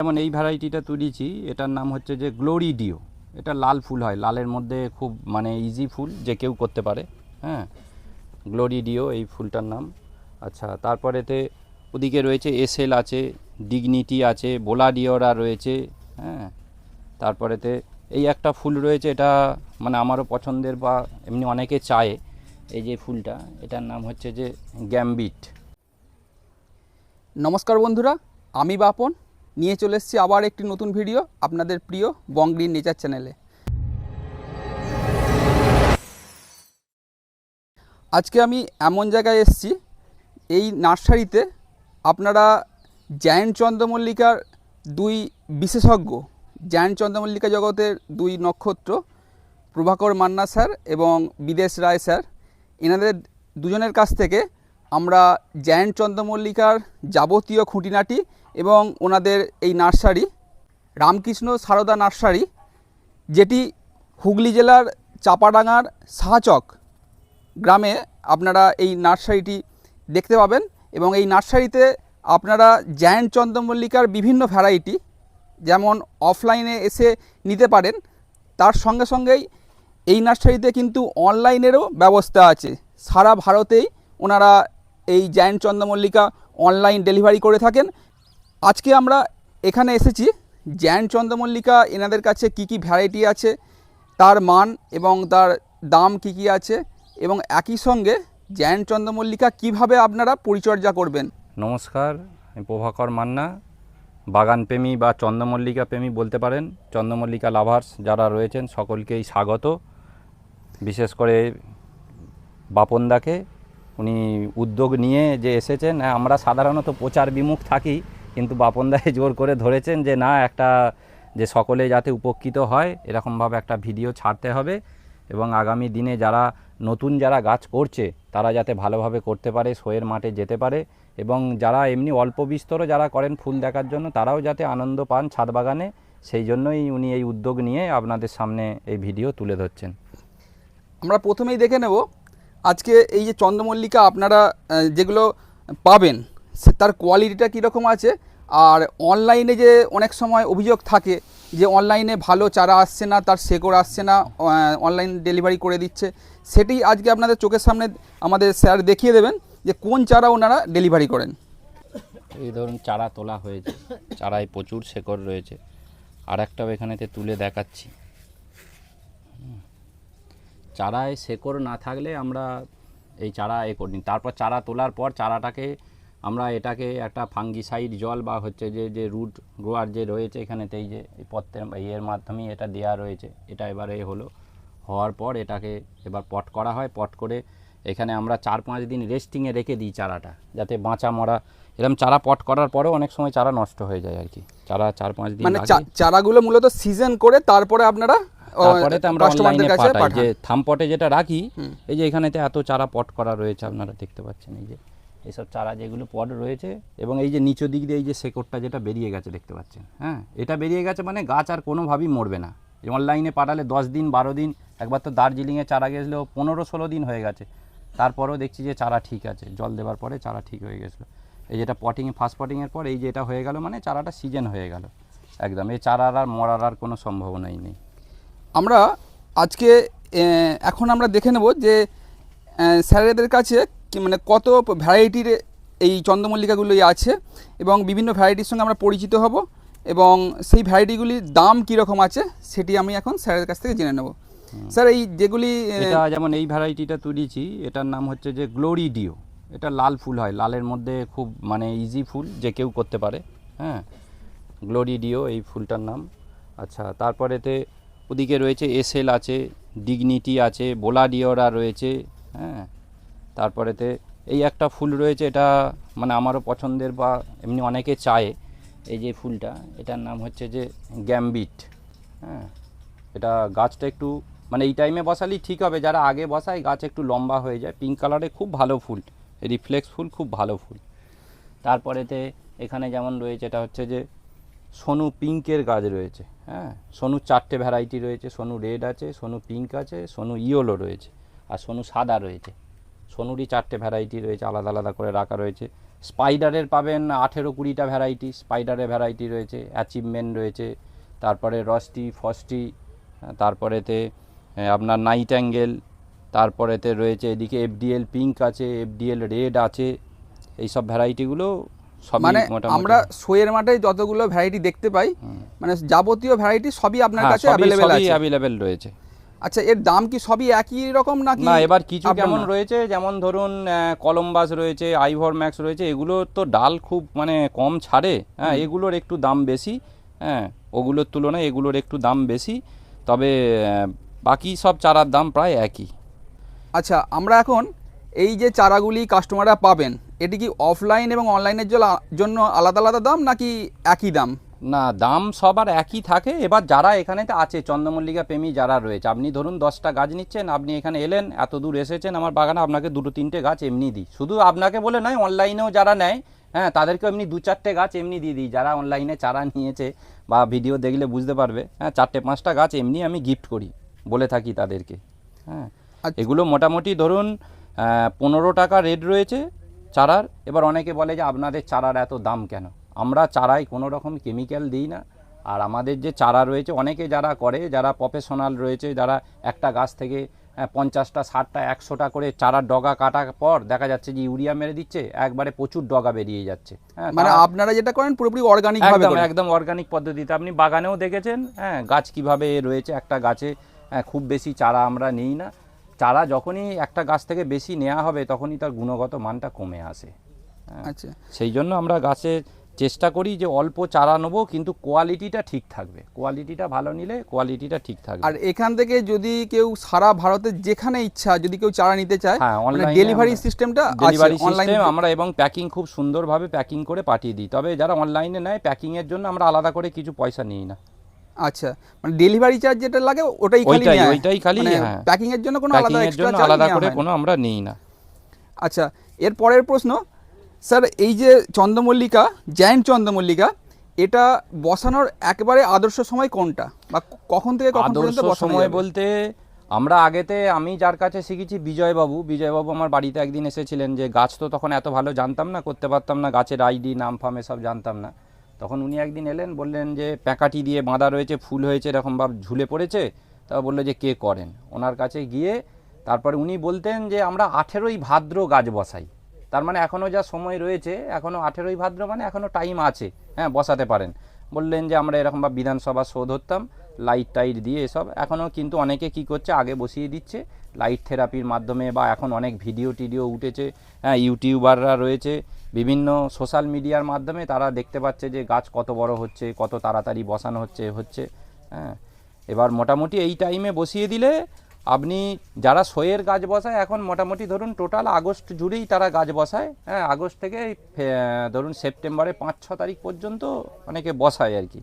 যেমন এই ভ্যারাইটিটা তুলেছি, এটার নাম হচ্ছে যে গ্লোরি ডিও এটা লাল ফুল হয়, লালের মধ্যে খুব মানে ইজি ফুল যে কেউ করতে পারে হ্যাঁ? গ্লোরি ডিও এই ফুলটার নাম। আচ্ছা তারপরেতে ওদিকে রয়েছে এসএল আছে ডিগনিটি আছে বোলা ডিওরা রয়েছে হ্যাঁ? তারপরেতে এই একটা ফুল রয়েছে, এটা মানে আমারও পছন্দের বা এমনি অনেকে চায় এই যে ফুলটা, এটার নাম হচ্ছে যে গ্যাম্বিট নমস্কার বন্ধুরা, আমি বাপন। নিয়ে চলে এসেছি আবার একটি নতুন ভিডিও আপনাদের প্রিয় বংগ্রিন নেচার চ্যানেলে আজকে আমি এমন জায়গায় এসেছি, এই নার্সারিতে আপনারা জায়েন্ট চন্দ্রমল্লিকার দুই বিশেষজ্ঞ, জায়েন্ট চন্দ্রমল্লিকা জগতের দুই নক্ষত্র, প্রভাকর মান্না স্যার এবং বিদেশ রায় স্যার, এনাদের দুজনের কাছ থেকে আমরা জায়েন্ট চন্দ্রমল্লিকার যাবতীয় খুঁটিনাটি এবং ওনাদের এই নার্সারি, রামকৃষ্ণ সারদা নার্সারি, যেটি হুগলি জেলার চাপাডাঙ্গার সাহাচক গ্রামে আপনারা এই নার্সারিটি দেখতে পাবেন এবং এই নার্সারিতে আপনারা জায়েন্ট চন্দ্রমল্লিকার বিভিন্ন ভ্যারাইটি যেমন অফলাইনে এসে নিতে পারেন। তার সঙ্গে সঙ্গেই এই নার্সারিতে কিন্তু অনলাইনেরও ব্যবস্থা আছে। সারা ভারতেই ওনারা এই জায়েন্ট চন্দ্রমল্লিকা অনলাইন ডেলিভারি করে থাকেন আজকে আমরা এখানে এসেছি। জায়েন্ট চন্দ্রমল্লিকা এনাদের কাছে কি কি ভ্যারাইটি আছে তার মান এবং তার দাম কি কি আছে এবং একই সঙ্গে জায়েন্ট চন্দ্রমল্লিকা কীভাবে আপনারা পরিচর্যা করবেন? নমস্কার আমি প্রভাকর মান্না বাগান প্রেমী বা চন্দ্রমল্লিকা প্রেমী বলতে পারেন। চন্দ্রমল্লিকা লাভার্স যারা রয়েছেন সকলকেই স্বাগত। বিশেষ করে বাপনদাকে উনি উদ্যোগ নিয়ে যে এসেছেন হ্যাঁ, আমরা সাধারণত প্রচার বিমুখ থাকি কিন্তু বাপনদায় জোর করে ধরেছেন যে, না, একটা যে সকলে যাতে উপকৃত হয়, এরকমভাবে একটা ভিডিও ছাড়তে হবে এবং আগামী দিনে যারা নতুন যারা গাছ করছে, তারা যাতে ভালোভাবে করতে পারে শোয়ের মাঠে যেতে পারে এবং যারা এমনি অল্প বিস্তর যারা করেন ফুল দেখার জন্য, তারাও যাতে আনন্দ পান ছাদ বাগানে, সেই জন্যই উনি এই উদ্যোগ নিয়ে আপনাদের সামনে এই ভিডিও তুলে ধরছেন। আমরা প্রথমেই দেখে নেব, আজকে এই যে চন্দ্রমল্লিকা আপনারা যেগুলো পাবেন তার কোয়ালিটিটা কীরকম আছে? আর অনলাইনে যে অনেক সময় অভিযোগ থাকে যে অনলাইনে ভালো চারা আসছে না, তার শেকড় আসছে না অনলাইন ডেলিভারি করে দিচ্ছে, সেটি আজকে আপনাদের চোখের সামনে আমাদের স্যার দেখিয়ে দেবেন যে কোন চারা ওনারা ডেলিভারি করেন। এই ধরুন চারা তোলা হয়েছে, চারায় প্রচুর শেকড় রয়েছে আর একটাও এখানেতে তুলে দেখাচ্ছি। চারায় শেকড় না থাকলে আমরা এই চারা এ করি তারপর চারা তোলার পর চারাটাকে আমরা এটাকে একটা ফাঙ্গিসাইড জল বা হচ্ছে যে যে রুট গ্রোয়ার যে রয়েছে এখানেতে এই যে এই পত্রের ইয়ের মাধ্যমেই এটা দেওয়া রয়েছে। এটা এবারে হলো হওয়ার পর এটাকে এবার পট করা হয়। পট করে এখানে আমরা চার পাঁচ দিন রেস্টিংয়ে রেখে দিই চারাটা যাতে বাঁচা মরা এরকম চারা পট করার পরেও অনেক সময় চারা নষ্ট হয়ে যায় আর কি চারা চার পাঁচ দিন মানে চারাগুলো মূলত সিজন করে তারপরে আপনারা আহ, আমরা অনলাইনে পাঠাই। যে থাম পটে যেটা রাখি এই যে এখানেতে এত চারা পট করা রয়েছে আপনারা দেখতে পাচ্ছেন এই যে এইসব চারা যেগুলো পড রয়েছে এবং এই যে নিচু দিক দিয়ে এই যে শেকড়টা যেটা বেরিয়ে গেছে দেখতে পাচ্ছেন হ্যাঁ? এটা বেরিয়ে গেছে মানে গাছ আর কোনোভাবেই মরবে না। অনলাইনে পাঠালে দশ দিন, বারো দিন, একবার তো দার্জিলিংয়ে চারা গেছিল, পনেরো ষোলো দিন হয়ে গেছে। তারপরেও দেখছি যে চারা ঠিক আছে, জল দেওয়ার পরে চারা ঠিক হয়ে গেছিল। এই যেটা পটিং ফার্স্ট পটিংয়ের পর এই যে এটা হয়ে গেল মানে চারাটা সিজন হয়ে গেল। একদম, এই চারার আর মরার আর কোনো সম্ভাবনাই নেই। আমরা আজকে এখন আমরা দেখে নেব যে স্যারেদের কাছে কি মানে কত ভ্যারাইটির এই চন্দ্রমল্লিকাগুলি আছে এবং বিভিন্ন ভ্যারাইটির সঙ্গে আমরা পরিচিত হব এবং সেই ভ্যারাইটিগুলির দাম কীরকম আছে সেটি আমি এখন স্যারের কাছ থেকে জেনে নেব। স্যার এই যেগুলি এটা যেমন এই ভ্যারাইটিটা তুলেছি এটার নাম হচ্ছে যে গ্লোরি ডিও এটা লাল ফুল হয় লালের মধ্যে খুব মানে ইজি ফুল যে কেউ করতে পারে হ্যাঁ। গ্লোরি ডিও এই ফুলটার নাম। আচ্ছা তারপরেতে ওদিকে রয়েছে এসএল আছে ডিগনিটি আছে বোলা ডিওরা রয়েছে হ্যাঁ। তারপরেতে এই একটা ফুল রয়েছে, এটা মানে আমারও পছন্দের বা এমনি অনেকে চায় এই যে ফুলটা। এটার নাম হচ্ছে যে গ্যাম্বিট হ্যাঁ। এটা গাছটা একটু মানে এই টাইমে বসালেই ঠিক হবে। যারা আগে বসায়, গাছ একটু লম্বা হয়ে যায়। পিঙ্ক কালারে খুব ভালো ফুল। রিফ্লেক্স ফুল খুব ভালো ফুল। তারপরেতে এখানে যেমন রয়েছে, এটা হচ্ছে যে সোনু পিঙ্কের গাছ রয়েছে হ্যাঁ। সোনু চারটে ভ্যারাইটি রয়েছে। সোনু রেড আছে, সোনু পিঙ্ক আছে, সোনু ইয়েলো রয়েছে। আর সোনু সাদা রয়েছে। সোনুরই চারটে ভ্যারাইটি রয়েছে আলাদা আলাদা করে রাখা রয়েছে। স্পাইডারের পাবেন আঠেরো কুড়িটা ভ্যারাইটি স্পাইডারের ভ্যারাইটি রয়েছে অ্যাচিভমেন্ট রয়েছে তারপরে রস্টি ফস্টি তারপরেতে আপনার নাইট অ্যাঙ্গেল তারপরেতে রয়েছে এদিকে এফডিএল পিঙ্ক আছে এফডিএল রেড আছে এইসব ভ্যারাইটিগুলো মানে আমরা শোয়ের মাঠে যতগুলো ভ্যারাইটি দেখতে পাই মানে যাবতীয় ভ্যারাইটি সবই আপনার হ্যাঁ, কাছে অ্যাভেলেবেল আছে। অ্যাভেলেবেল রয়েছে। আচ্ছা এর দাম কি সবই একই রকম নাকি না এবার কিছু কেমন রয়েছে? যেমন ধরুন কলম্বাস রয়েছে আইভর ম্যাক্স রয়েছে এগুলোর তো ডাল খুব মানে কম ছাড়ে। হ্যাঁ এগুলোর একটু দাম বেশি হ্যাঁ ওগুলোর তুলনায় এগুলোর একটু দাম বেশি তবে বাকি সব চারার দাম প্রায় একই। আচ্ছা আমরা এখন এই যে চারাগুলি কাস্টমাররা পাবেন এটি কি অফলাইন এবং অনলাইনের জন্য আলাদা আলাদা দাম নাকি একই দাম? না দাম সবার একই থাকে। এবার যারা এখানে আছে চন্দ্রমল্লিকা প্রেমী যারা রয়েছে আপনি ধরুন দশটা গাছ নিচ্ছেন আপনি এখানে এলেন এত দূর এসেছেন আমার বাগানে আপনাকে দুটো তিনটে গাছ এমনি দিই। শুধু আপনাকে বলে নয় অনলাইনেও যারা নেয় হ্যাঁ তাদেরকে এমনি দু চারটে গাছ এমনি দিয়ে দিই। যারা অনলাইনে চারা নিয়েছে বা ভিডিও দেখলে বুঝতে পারবে হ্যাঁ চারটে পাঁচটা গাছ এমনি আমি গিফট করি বলে থাকি তাদেরকে হ্যাঁ। আচ্ছা। এগুলো মোটামুটি ধরুন পনেরো টাকা রেট রয়েছে চারার। এবার অনেকে বলে যে আপনাদের চারার এত দাম কেন? আমরা চারায় কোনো রকম কেমিক্যাল দিই না। আর আমাদের যে চারা রয়েছে অনেকে যারা করে যারা প্রফেশনাল রয়েছে যারা একটা গাছ থেকে আহ, পঞ্চাশটা ষাটটা একশোটা করে চারার ডগা কাটার পর দেখা যাচ্ছে যে ইউরিয়া মেরে দিচ্ছে একবারে প্রচুর ডগা বেরিয়ে যাচ্ছে। হ্যাঁ মানে আপনারা যেটা করেন পুরোপুরি অর্গানিক একদম একদম অর্গানিক পদ্ধতিতে। আপনি বাগানেও দেখেছেন হ্যাঁ গাছ কীভাবে রয়েছে একটা গাছে হ্যাঁ, খুব বেশি চারা আমরা নিই না। চারা যখনই একটা গাছ থেকে বেশি নেওয়া হবে তখনই তার গুণগত মানটা কমে আসে। হ্যাঁ, আচ্ছা। সেই জন্য আমরা গাছে চেষ্টা করি যে অল্প চারা নেব কিন্তু কোয়ালিটিটা ঠিক থাকবে। কোয়ালিটিটা ভালো নিলে কোয়ালিটিটা ঠিক থাকবে। আর এখান থেকে যদি কেউ সারা ভারতের যেখানে ইচ্ছা যদি কেউ চারা নিতে চায় হ্যাঁ, ডেলিভারি সিস্টেমটা ডেলিভারি সিস্টেম আমরা এবং প্যাকিং খুব সুন্দরভাবে প্যাকিং করে পাঠিয়ে দিই। তবে যারা অনলাইনে নেয় প্যাকিংয়ের জন্য আমরা আলাদা করে কিছু পয়সা নিই না। আচ্ছা মানে ডেলিভারি চার্জ যেটা লাগে ওটাই খালি ওইটাই, খালি, মানে। প্যাকিং এর জন্য কোনো আলাদা এক্সট্রা আলাদা করে কোনো আমরা নিই না। আচ্ছা এর পরের প্রশ্ন স্যার এই যে চন্দ্রমল্লিকা জায়েন্ট চন্দ্রমল্লিকা এটা বসানোর একেবারে আদর্শ সময় কোনটা? বা কখন থেকে কখন আদর্শ সময় বলতে আমরা আগেতে আমি যার কাছে শিখেছি বিজয়বাবু। বিজয়বাবু আমার বাড়িতে একদিন এসেছিলেন যে গাছ তো তখন এত ভালো জানতাম না করতে পারতাম না গাছের আইডি নাম ফাম এসব জানতাম না। তখন উনি একদিন এলেন বললেন যে প্যাকাটি দিয়ে বাঁধা রয়েছে ফুল হয়েছে এরকম ভাব ঝুলে পড়েছে। তা বলল যে কে করেন? ওনার কাছে গিয়ে তারপরে উনি বলতেন যে আমরা আঠেরোই ভাদ্র গাছ বসাই। তার মানে এখনও যা সময় রয়েছে এখনও আঠেরোই ভাদ্র মানে এখনও টাইম আছে হ্যাঁ বসাতে পারেন। বললেন যে আমরা এরকম বা বিধানসভা শো ধরতাম লাইট টাইট দিয়ে এসব। এখনও কিন্তু অনেকে কি করছে, আগে বসিয়ে দিচ্ছে। লাইট থেরাপির মাধ্যমে বা এখন অনেক ভিডিও টিডিও উঠেছে হ্যাঁ ইউটিউবাররা রয়েছে, বিভিন্ন সোশ্যাল মিডিয়ার মাধ্যমে তারা দেখতে পাচ্ছে যে গাছ কত বড় হচ্ছে, কত তাড়াতাড়ি বসানো হচ্ছে হচ্ছে হ্যাঁ। এবার মোটামুটি এই টাইমে বসিয়ে দিলে আপনি যারা শোয়ের গাছ বসায়, এখন মোটামুটি ধরুন টোটাল আগস্ট জুড়েই তারা গাছ বসায় হ্যাঁ আগস্ট থেকে ধরুন সেপ্টেম্বরে পাঁচ, ছ তারিখ পর্যন্ত অনেকে বসায় আর কি।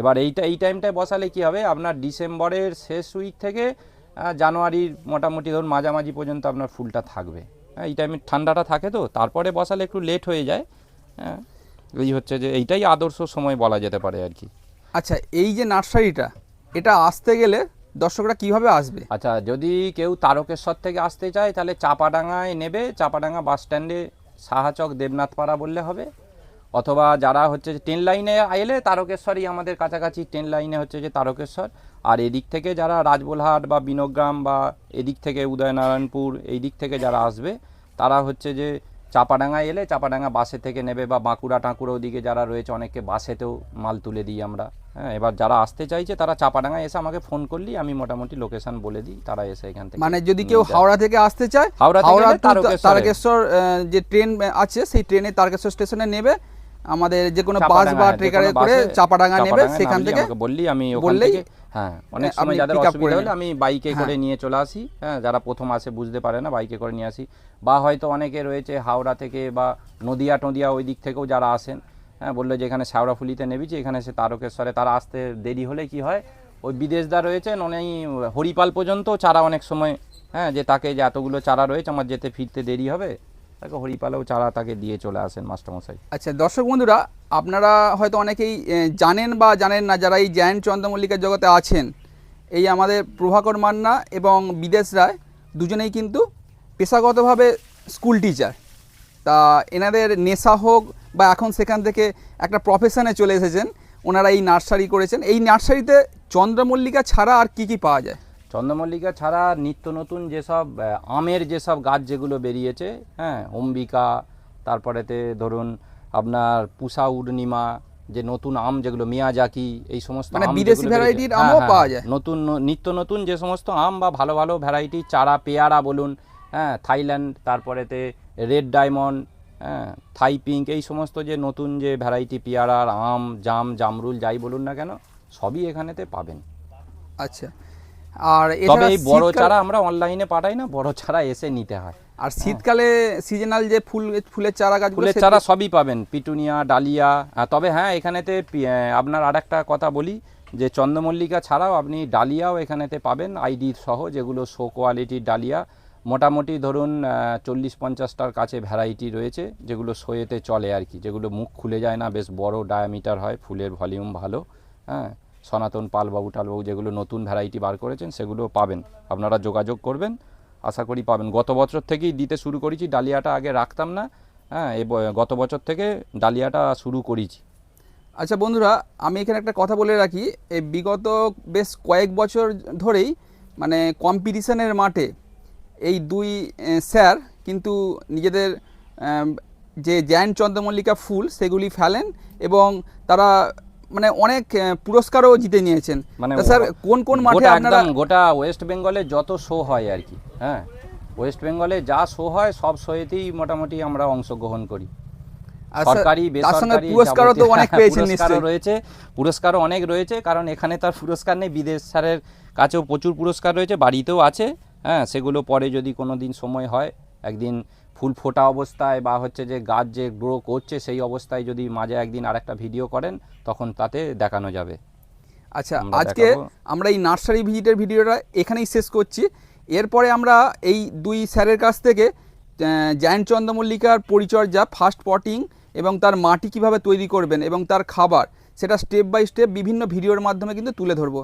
এবার এইটা, এই টাইমটায় বসালে কি হবে? আপনার ডিসেম্বরের শেষ উইক থেকে জানুয়ারির মোটামুটি ধরুন মাঝামাঝি পর্যন্ত আপনার ফুলটা থাকবে। হ্যাঁ এই টাইমে ঠান্ডাটা থাকে তো, তারপরে বসালে একটু লেট হয়ে যায়। হ্যাঁ এই হচ্ছে যে, এইটাই আদর্শ সময় বলা যেতে পারে আর কি। আচ্ছা এই যে নার্সারিটা, এটা আসতে গেলে দর্শকরা কীভাবে আসবে? আচ্ছা যদি কেউ তারকেশ্বর থেকে আসতে চায়, তাহলে চাপাডাঙ্গায় নেবে। চাপাডাঙ্গা বাস স্ট্যান্ডে সাহাচক দেবনাথপাড়া বললে হবে। অথবা যারা হচ্ছে ট্রেন লাইনে এলে তারকেশ্বরই আমাদের কাছাকাছি। ট্রেন লাইনে হচ্ছে যে তারকেশ্বর। আর এদিক থেকে যারা রাজবোলহাট বা বিনোগ্রাম বা এদিক থেকে উদয়নারায়ণপুর এই দিক থেকে যারা আসবে, তারা হচ্ছে যে চাপাডাঙ্গায় এলে চাপাডাঙ্গা বাসে থেকে নেবে বা বাঁকুড়া টাঁকুড়া ওদিকে যারা রয়েছে অনেকে বাসেতেও মাল তুলে দিই আমরা। হ্যাঁ এবার যারা আসতে চাইছে তারা চাপাডাঙ্গায় এসে আমাকে ফোন করলি আমি মোটামুটি লোকেশন বলে দিই তারা এসে এখান থেকে মানে যদি কেউ হাওড়া থেকে আসতে চায় হাওড়া থেকে হাওড়া তারকেশ্বরে। যে ট্রেন আছে সেই ট্রেনে তারকেশ্বর স্টেশনে নেবে আমাদের যে কোনো বাস চাপাডাঙ্গা, বা ট্রেকারে করে চাপাডাঙ্গা নেবে সেখান থেকে বললি আমি ওখান থেকে হ্যাঁ অনেক সময় যাদের অসুবিধা হলে আমি বাইকে করে হ্যাঁ। নিয়ে চলে আসি হ্যাঁ যারা প্রথম আসে বুঝতে পারে না বাইকে করে নিয়ে আসি বা হয়তো অনেকে রয়েছে হাওড়া থেকে বা নদিয়া টদিয়া ওই দিক থেকেও যারা আসেন হ্যাঁ বলল যে এখানে শ্যাওড়াফুলিতে নেবিছি এখানে সে তারকেশ্বরে, তারা আসতে দেরি হলে কি হয়? ওই বিদেশদা রয়েছেন, উনি হরিপাল পর্যন্ত চারা অনেক সময় হ্যাঁ যে তাকে যে এতগুলো চারা রয়েছে, আমার যেতে ফিরতে দেরি হবে, তাকে হরিপালেও চারা তাকে দিয়ে চলে আসেন মাস্টারমশাই। আচ্ছা দর্শক বন্ধুরা, আপনারা হয়তো অনেকেই জানেন বা জানেন না যারা এই জায়ান্ট চন্দ্রমল্লিকার জগতে আছেন, এই আমাদের প্রভাকর মান্না এবং বিদেশ রায় দুজনেই কিন্তু পেশাগতভাবে স্কুল টিচার। তা এনাদের নেশা হোক বা এখন সেখান থেকে একটা প্রফেশনে চলে এসেছেন ওনারা এই নার্সারি করেছেন। এই নার্সারিতে চন্দ্রমল্লিকা ছাড়া আর কি কি পাওয়া যায়? চন্দ্রমল্লিকা ছাড়া নিত্য নতুন যেসব আমের যেসব গাছ যেগুলো বেরিয়েছে হ্যাঁ অম্বিকা তারপরেতে ধরুন আপনার পুষা উর্ণিমা যে নতুন আম যেগুলো মিয়াজাকি এই সমস্ত মানে বিদেশি ভ্যারাইটির হ্যাঁ, আমও হ্যাঁ, পাওয়া যায়? নতুন নিত্য নতুন যে সমস্ত আম বা ভালো ভালো ভ্যারাইটি চারা পেয়ারা বলুন হ্যাঁ থাইল্যান্ড তারপরেতে রেড ডায়মন্ড হ্যাঁ থাই পিঙ্ক এই সমস্ত যে নতুন যে ভ্যারাইটি পেয়ারার আম জাম জামরুল যাই বলুন না কেন সবই এখানেতে পাবেন। আচ্ছা। আর তবে এই বড় চারা আমরা অনলাইনে পাঠাই না বড় চারা এসে নিতে হয়। আর শীতকালে সিজনাল যে ফুল ফুলের চারা গাছগুলো ফুলের চারা সবই পাবেন পিটুনিয়া ডালিয়া তবে হ্যাঁ এখানেতে আপনার আর একটা কথা বলি যে চন্দ্রমল্লিকা ছাড়াও আপনি ডালিয়াও এখানেতে পাবেন আইডি সহ যেগুলো শো কোয়ালিটির ডালিয়া মোটামুটি ধরুন চল্লিশ পঞ্চাশটার কাছে ভ্যারাইটি রয়েছে, যেগুলো শোয়েতে চলে আর কি, যেগুলো মুখ খুলে যায় না, বেশ বড় ডায়ামিটার হয়, ফুলের ভলিউম ভালো হ্যাঁ সনাতন পালবাবু টালবাবু যেগুলো নতুন ভ্যারাইটি বার করেছেন, সেগুলো পাবেন, আপনারা যোগাযোগ করবেন, আশা করি পাবেন। গত বছর থেকেই দিতে শুরু করেছি, ডালিয়াটা আগে রাখতাম না হ্যাঁ এ গত বছর থেকে ডালিয়াটা শুরু করেছি। আচ্ছা বন্ধুরা, আমি এখানে একটা কথা বলে রাখি, এই বিগত বেশ কয়েক বছর ধরেই মানে কম্পিটিশনের মাঠে এই দুই স্যার কিন্তু নিজেদের যে জায়ান্ট চন্দ্রমল্লিকা ফুল সেগুলি ফেলেন এবং তারা মানে অনেক পুরস্কারও জিতে নিয়েছেন। মানে স্যার কোন কোন মাঠে গোটা আপনারা গোটা ওয়েস্ট বেঙ্গলে যত শো হয় আর কি হ্যাঁ? ওয়েস্ট বেঙ্গলে যা শো হয় সব শোয়েতেই মোটামুটি আমরা অংশগ্রহণ করি। স্যার, সরকারি বেসরকারি পুরস্কারও তো অনেক পেয়েছেন নিশ্চয়ই। রয়েছে পুরস্কারও অনেক রয়েছে কারণ এখানে তার পুরস্কার নেই বিদেশ স্যারের কাছেও প্রচুর পুরস্কার রয়েছে বাড়িতেও আছে হ্যাঁ সেগুলো পরে যদি কোনো দিন সময় হয় একদিন ফুল ফোটা অবস্থায় বা হচ্ছে যে গাছ যে গ্রো করছে সেই অবস্থায় যদি মাঝে একদিন আরেকটা ভিডিও করেন তখন তাতে দেখানো যাবে। আচ্ছা আজকে আমরা এই নার্সারি ভিজিটের ভিডিওটা এখানেই শেষ করছি। এরপরে আমরা এই দুই স্যারের কাছ থেকে জায়ান্ট চন্দ্রমল্লিকার পরিচর্যা ফার্স্ট পটিং এবং তার মাটি কীভাবে তৈরি করবেন এবং তার খাবার সেটা স্টেপ বাই স্টেপ বিভিন্ন ভিডিওর মাধ্যমে কিন্তু তুলে ধরবো।